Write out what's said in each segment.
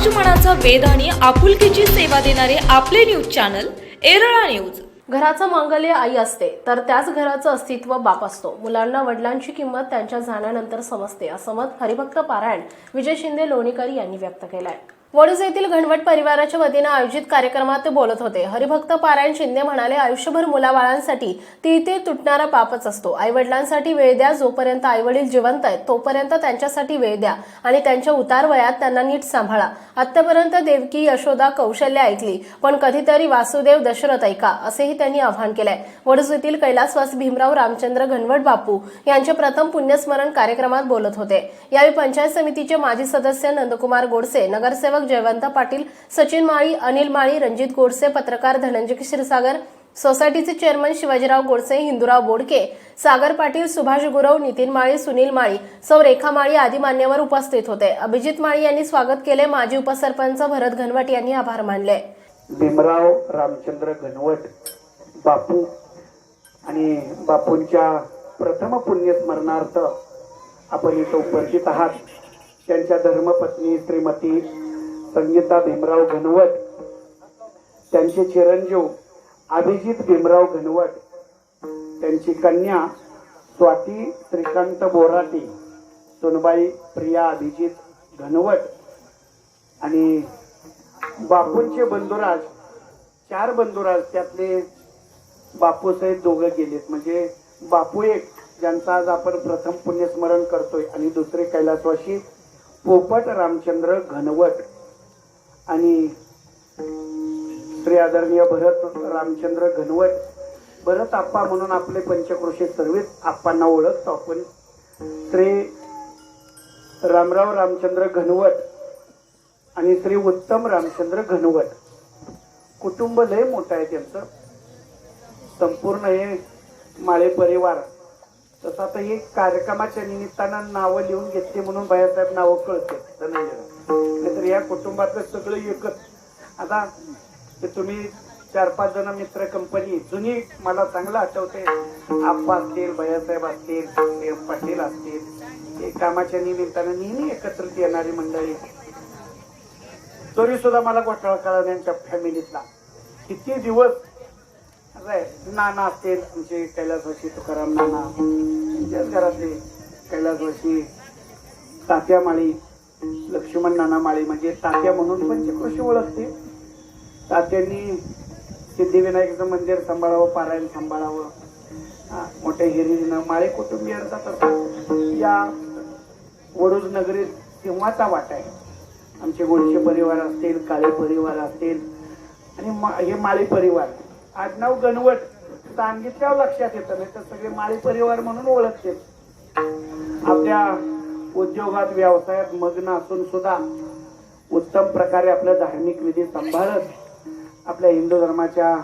समाज मनाचा वेद आणि आपुलकीची सेवा देणारे आपले न्यूज चॅनल एरळा न्यूज. घराचं मांगल्य आई असते तर त्याच घराचं अस्तित्व बाप असतो. मुलांना वडिलांची किंमत त्यांच्या जाण्यानंतर समजते असं मत हरिभक्त पारायण विजय शिंदे लोणीकर यांनी व्यक्त केलं आहे वडूज येथील घनवट परिवाराच्या वतीनं आयोजित कार्यक्रमात ते बोलत होते. हरिभक्त पारायण शिंदे म्हणाले आयुष्यभर मुलाबाळांसाठी ती ते तुटणारा पापच असतो. आई वडिलांसाठी वेळ द्या जोपर्यंत आई वडील जिवंत आहेत तोपर्यंत त्यांच्यासाठी वेळ द्या आणि त्यांच्या उतार वयात त्यांना नीट सांभाळा. आतापर्यंत देवकी यशोदा कौशल्य ऐकली पण कधीतरी वासुदेव दशरथ ऐका असेही त्यांनी आवाहन केलंय. वडूज येथील कैलासवास भीमराव रामचंद्र घनवट बापू यांचे प्रथम पुण्यस्मरण कार्यक्रमात बोलत होते. यावेळी पंचायत समितीचे माजी सदस्य नंदकुमार गोडसे नगरसेवक जयवंत पाटील सचिन माळी अनिल माळी रणजित गोडसे पत्रकार धनंजय क्षीरसागर सोसायटीचे चेअरमन शिवाजीराव गोडसे हिंदूराव बोडके सागर पाटील सुभाष गुरव नितीन माळी सुनील माळी सौ रेखा माळी आदी मान्यवर उपस्थित होते. अभिजित माळी यांनी स्वागत केले. माजी उपसरपंच भरत घनवट यांनी आभार मानले. भीमराव रामचंद्र घनवट बापू आणि बापूंच्या प्रथम पुण्यस्मरणार्थ आपण इथं उपस्थित आहात. त्यांच्या धर्मपत्नी श्रीमती संगीता भीमराव घनवट त्यांचे चिरंजीव अभिजित भीमराव घनवट त्यांची कन्या स्वाती श्रीकांत बोराटी सोनबाई प्रिया अभिजित घनवट आणि बापूंचे बंधुराज चार बंधुराज त्यातले बापू सहित दोघं गेलेत. म्हणजे बापू एक ज्यांचा आज आपण प्रथम पुण्यस्मरण करतोय आणि दुसरे कैलासवाशी पोपट रामचंद्र घनवट. आणि श्री आदरणीय भरत रामचंद्र घनवट भरत आप्पा म्हणून आपले पंचक्रोशी सर्वित आप्पांना ओळखतो आपण. श्री रामराव रामचंद्र घनवट आणि श्री उत्तम रामचंद्र घनवट. कुटुंब लय मोठं आहे त्यांचं. संपूर्ण हे माळे परिवार. तसं आता हे कार्यक्रमाच्या निमित्तानं नावं लिहून घेतली म्हणून बायासाहेब नावं कळते नाहीतर या कुटुंबातलं सगळं एकच. आता ते तुम्ही चार पाच जण मित्र कंपनी जुनी मला चांगलं आठवते आप्पा असतील भैयासाहेब असतील एम पाटील असतील. हे कामाच्या निमित्तानं नेहमी एकत्रित येणारी मंडळी. तरी सुद्धा मला घोटाळा कळा यांच्या फॅमिलीतला. किती दिवस? नाना असतील आमचे कैलासवाशी तुकाराम नाना. त्यांच्याच घरातले कैलासवाशी तात्या माळी. लक्ष्मण नाना माळी म्हणजे तात्या म्हणून पंचकृषी ओळखते. तात्यांनी सिद्धिविनायकचं मंदिर सांभाळावं पारायण सांभाळावं. मोठ्या हिरिरीनं माळे कुटुंबियांचा तसा. या वडूज नगरीत तेव्हाचा वाटा आहे. आमचे गोडशे परिवार असतील काळे परिवार असतील आणि मा- हे माळी परिवार. आडनाव गणवट सांगितल्यावर लक्षात येतं नाही तर सगळे माळी परिवार म्हणून ओळखते. आपल्या उद्योगात व्यवसायात मग्न असून सुद्धा उत्तम प्रकारे आपलं धार्मिक विधी सांभाळत आपल्या हिंदू धर्माच्या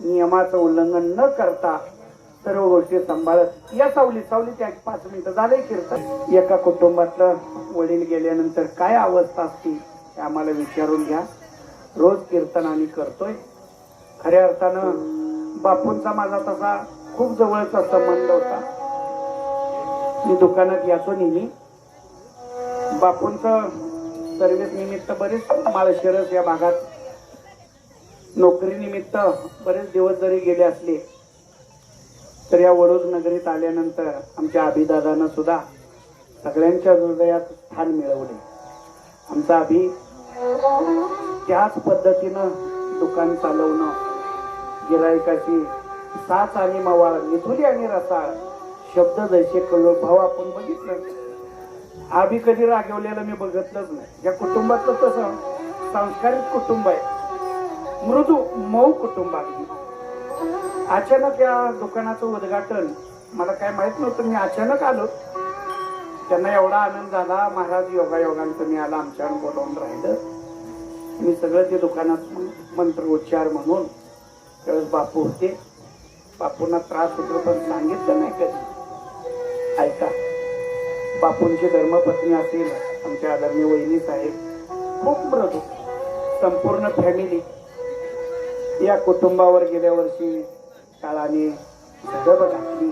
नियमाचं उल्लंघन न करता सर्व गोष्टी सांभाळत. या सावली सावली त्या पाच मिनिटं झाले कीर्तन. एका कुटुंबातलं वडील गेल्यानंतर काय अवस्था असती हे आम्हाला विचारून घ्या. रोज कीर्तन आम्ही करतोय. खऱ्या अर्थानं बापूंचा माझा तसा खूप जवळचा संबंध होता. मी दुकानात याचो नेहमी. बापूंचं सर्व्हिस निमित्त बरेच माळशिरस या भागात नोकरीनिमित्त बरेच दिवस जरी गेले असले तर या वडोज नगरीत आल्यानंतर आमच्या अभिदादानं सुद्धा सगळ्यांच्या हृदयात स्थान मिळवले. आमचा अभि त्याच पद्धतीनं दुकान चालवणं गिरायकाची साच आणि मवाळ मिथुली आणि रसाळ शब्द जैसे कळू भाव आपण बघितलं. आम्ही कधी रागवलेलं मी बघितलंच नाही. या कुटुंबातलं तसं संस्कारित कुटुंब आहे. मृदू मऊ कुटुंब अगदी अचानक या दुकानाचं उद्घाटन मला काय माहीत नव्हतं मी अचानक आलो. त्यांना एवढा आनंद झाला महाराज योगा योगान तुम्ही आला आमच्यावर बोलावून राहिलं. मी सगळं ते दुकानात मंत्र उच्चार म्हणून त्यावेळेस बापू होते. बापूंना त्रास होतो पण सांगितलं नाही कधी. ऐका बापूंची धर्मपत्नी असेल आमच्या आदरणीय वहिनी साहेब खूप मृदू संपूर्ण फॅमिली या कुटुंबावर गेल्या वर्षी काळाने झडप घातली.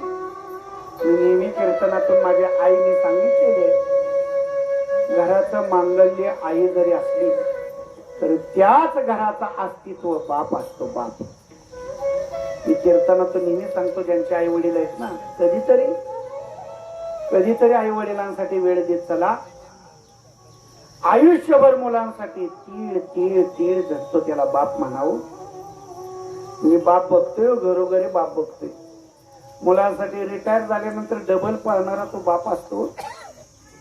मी नेहमी कीर्तनातून माझ्या आईने सांगितलेले घराचं मांगल्य आई जरी असली तर त्याच घराचा अस्तित्व बाप असतो बाप. मी कीर्तनातून नेहमी सांगतो ज्यांचे आई वडील आहेत ना कधीतरी कधीतरी आई वडिलांसाठी वेळ देत चला. आयुष्यभर मुलांसाठी तीळ तीळ तीळ जगतो त्याला बाप म्हणावं. मी बाप बघतोय घरोघरी बाप बघतोय. मुलांसाठी रिटायर झाल्यानंतर डबल पाळणारा तो बाप असतो.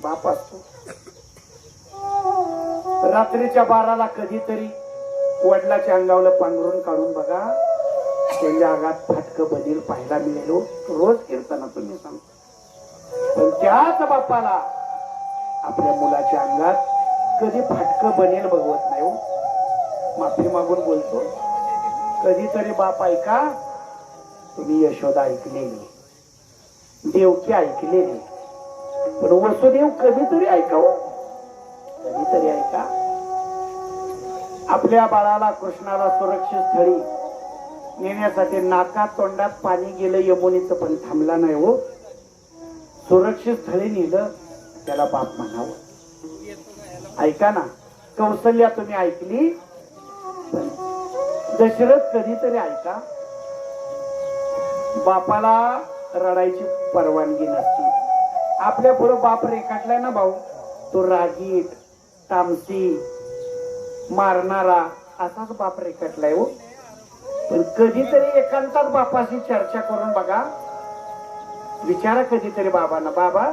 बाप असतो. रात्रीच्या बाराला कधीतरी वडिलाच्या अंगावलं पांघरून काढून बघा. त्यांच्या अंगात फाटकं बदल पाहायला मिळेल. रोज कीर्तनातून मी सांगतो. त्याच बापाला आपल्या मुलाच्या अंगात कधी फाटकं बनेल बघवत नाही हो. माफी मागून बोलतो. कधीतरी बाप ऐका तुम्ही यशोदा ऐकलेली. देवकी ऐकलेली. पण वसुदेव कधीतरी ऐकाव हो. कधीतरी ऐका. आपल्या बाळाला कृष्णाला सुरक्षित स्थळी नेण्यासाठी नाकात तोंडात पाणी गेलं यमुनीचं पण थांबला नाही हो. सुरक्षित स्थळी नेलं त्याला बाप म्हणावं. ऐका ना कौशल्या तुम्ही ऐकली? दशरथ कधीतरी ऐका बापाला रडायची परवानगी नसते. आपल्या पुढे बाप रेखाटलाय ना भाऊ तो रागीट तामसी मारणारा असाच बाप रेखाटलाय हो. पण कधीतरी एकांतात बापाशी चर्चा करून बघा विचारा कधीतरी बाबांना बाबा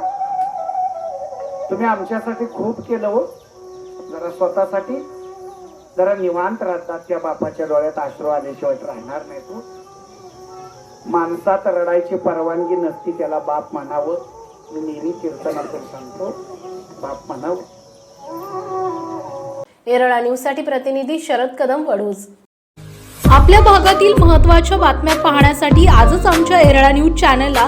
तुम्ही आमच्यासाठी खूप केलं हो. जरा स्वतःसाठी जरा निवांत राहतात त्या बापाच्या डोळ्यात अश्रू आल्याशिवाय राहणार नाही तू. माणसात रडायची परवानगी नसती त्याला बाप म्हणावं. मी नेहमी कीर्तनातून सांगतो बाप म्हणावं. येरळा न्यूजसाठी प्रतिनिधी शरद कदम वडूज. आपल्या भागातील महत्त्वाच्या बातम्या पाहण्यासाठी आजच आमच्या एरळा न्यूज चॅनलला